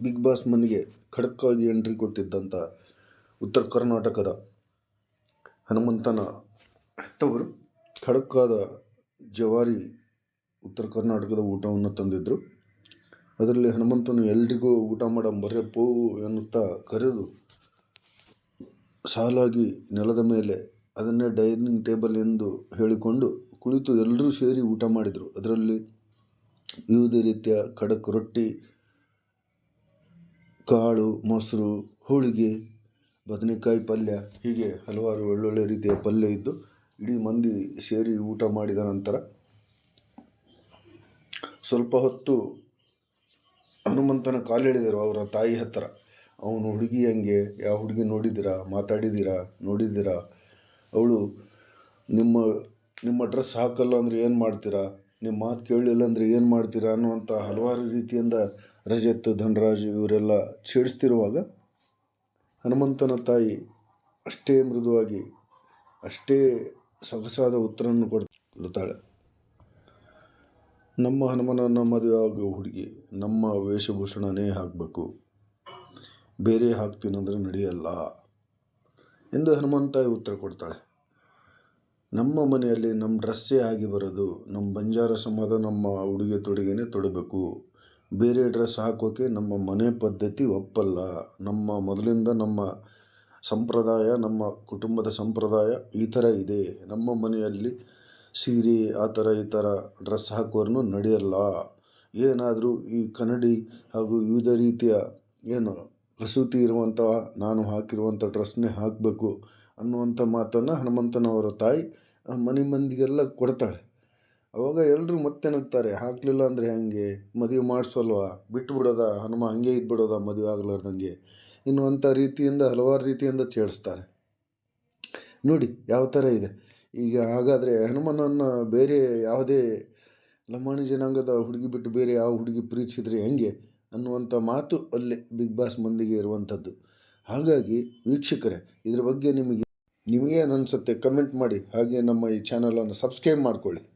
Big boss ಮನೆಗೆ ಖಡಕ್ಕಾಗಿ entry ಕೊಟ್ಟಿದ್ದಂಥ ಉತ್ತರ ಕರ್ನಾಟಕದ ಹನುಮಂತನ ಹೆತ್ತವರು ಖಡಕ್ಕಾದ ಜವಾರಿ ಉತ್ತರ ಕರ್ನಾಟಕದ ಊಟವನ್ನು ತಂದಿದ್ದರು ಅದರಲ್ಲಿ ಹನುಮಂತನು ಎಲ್ರಿಗೂ ಊಟ ಮಾಡ ಪೋವು ಎನ್ನುತ್ತಾ ಕರೆದು ಸಾಲಾಗಿ ನೆಲದ ಮೇಲೆ ಅದನ್ನೇ ಡೈನಿಂಗ್ ಟೇಬಲ್ ಎಂದು ಹೇಳಿಕೊಂಡು ಕುಳಿತು ಎಲ್ಲರೂ ಸೇರಿ ಊಟ ಮಾಡಿದರು. ಅದರಲ್ಲಿ ವಿವಿಧ ರೀತಿಯ ಖಡಕ್ ರೊಟ್ಟಿ ಕಾಳು, ಮೊಸರು, ಹೋಳಿಗೆ, ಬದನೆಕಾಯಿ ಪಲ್ಯ, ಹೀಗೆ ಹಲವಾರು ಒಳ್ಳೊಳ್ಳೆ ರೀತಿಯ ಪಲ್ಯ ಇದ್ದು ಇಡೀ ಮಂದಿ ಸೇರಿ ಊಟ ಮಾಡಿದ ನಂತರ ಸ್ವಲ್ಪ ಹೊತ್ತು ಹನುಮಂತನ ಕಾಲೆಳೆದರು ಅವರ ತಾಯಿ ಹತ್ತಿರ ಅವನು ಹುಡುಗಿ ಹಂಗೆ. ಯಾವ ಹುಡುಗಿ ನೋಡಿದ್ದೀರಾ? ಮಾತಾಡಿದ್ದೀರಾ? ನೋಡಿದ್ದೀರಾ? ಅವಳು ನಿಮ್ಮ ನಿಮ್ಮ ಡ್ರೆಸ್ ಹಾಕಲ್ಲ ಅಂದರೆ ಏನು ಮಾಡ್ತೀರಾ? ನಿಮ್ಮ ಮಾತು ಕೇಳಲಿಲ್ಲ ಅಂದರೆ ಏನು ಮಾಡ್ತೀರಾ ಅನ್ನುವಂಥ ಹಲವಾರು ರೀತಿಯಿಂದ ರಜತ್, ಧನರಾಜ್ ಇವರೆಲ್ಲ ಛೇಡಿಸ್ತಿರುವಾಗ ಹನುಮಂತನ ತಾಯಿ ಅಷ್ಟೇ ಮೃದುವಾಗಿ, ಅಷ್ಟೇ ಸೊಗಸಾದ ಉತ್ತರವನ್ನು ಕೊಡ್ತಾಳೆ ನಮ್ಮ ಹನುಮನನ್ನು ಮದುವೆ ಆಗೋ ಹುಡುಗಿ, ನಮ್ಮ ವೇಷಭೂಷಣನೇ ಹಾಕಬೇಕು. ಬೇರೆ ಹಾಕ್ತೀನಂದ್ರೆ ನಡೆಯಲ್ಲ ಎಂದು ಹನುಮಂತಾಯಿ ಉತ್ತರ ಕೊಡ್ತಾಳೆ. ನಮ್ಮ ಮನೆಯಲ್ಲಿ ನಮ್ಮ ಡ್ರೆಸ್ಸೇ ಆಗಿ ಬರೋದು ನಮ್ಮ ಬಂಜಾರ ಸಮಾಜ ನಮ್ಮ ಉಡುಗೆ ತೊಡುಗೆನೇ ತೊಡಬೇಕು. ಬೇರೆ ಡ್ರೆಸ್ ಹಾಕೋಕೆ ನಮ್ಮ ಮನೆ ಪದ್ಧತಿ ಒಪ್ಪಲ್ಲ. ನಮ್ಮ ಮೊದಲಿಂದ ನಮ್ಮ ಸಂಪ್ರದಾಯ, ನಮ್ಮ ಕುಟುಂಬದ ಸಂಪ್ರದಾಯ ಈ ಥರ ಇದೆ. ನಮ್ಮ ಮನೆಯಲ್ಲಿ ಸೀರೆ ಆ ಥರ ಈ ಥರ ಡ್ರೆಸ್ ಹಾಕೋರ್ನು ನಡೆಯಲ್ಲ. ಏನಾದರೂ ಈ ಕನ್ನಡಿ ಹಾಗೂ ವಿವಿಧ ರೀತಿಯ ಏನು ಕಸೂತಿ ಇರುವಂಥ ನಾನು ಹಾಕಿರುವಂಥ ಡ್ರೆಸ್ನೇ ಹಾಕಬೇಕು. ಅನ್ನುವಂಥ ಮಾತನ್ನು ಹನುಮಂತನವರ ತಾಯಿ ಮನೆ ಮಂದಿಗೆಲ್ಲ ಕೊಡ್ತಾಳೆ. ಅವಾಗ ಎಲ್ಲರೂ ಮತ್ತೆ ನಗ್ತಾರೆ, ಹಾಕಲಿಲ್ಲ ಅಂದರೆ ಹೆಂಗೆ? ಮದುವೆ ಮಾಡಿಸೋಲ್ವಾ? ಬಿಟ್ಬಿಡೋದ? ಹನುಮ ಹಂಗೆ ಇದ್ಬಿಡೋದ ಮದುವೆ ಆಗ್ಲಾರ್ದಂಗೆ? ಇನ್ನುವಂಥ ರೀತಿಯಿಂದ, ಹಲವಾರು ರೀತಿಯಿಂದ ಚೇಡಿಸ್ತಾರೆ ನೋಡಿ, ಯಾವ ಥರ ಇದೆ? ಈಗ ಹಾಗಾದರೆ ಹನುಮನನ್ನು ಬೇರೆ ಯಾವುದೇ ಲಂಬಾಣಿ ಜನಾಂಗದ ಹುಡುಗಿ ಬಿಟ್ಟು ಬೇರೆ ಯಾವ ಹುಡುಗಿ ಪ್ರೀತಿಸಿದ್ರೆ ಹೆಂಗೆ? ಅನ್ನುವಂಥ ಮಾತು ಅಲ್ಲಿ ಬಿಗ್ ಬಾಸ್ ಮಂದಿಗೆ ಇರುವಂಥದ್ದು. ಹಾಗಾಗಿ, ವೀಕ್ಷಕರೇ, ಇದ್ರ ಬಗ್ಗೆ ನಿಮಗೆ ನಿಮಗೇನು ಅನಿಸುತ್ತೆ ಕಮೆಂಟ್ ಮಾಡಿ. ಹಾಗೆ ನಮ್ಮ ಈ ಚಾನಲನ್ನು ಸಬ್ಸ್ಕ್ರೈಬ್ ಮಾಡಿಕೊಳ್ಳಿ.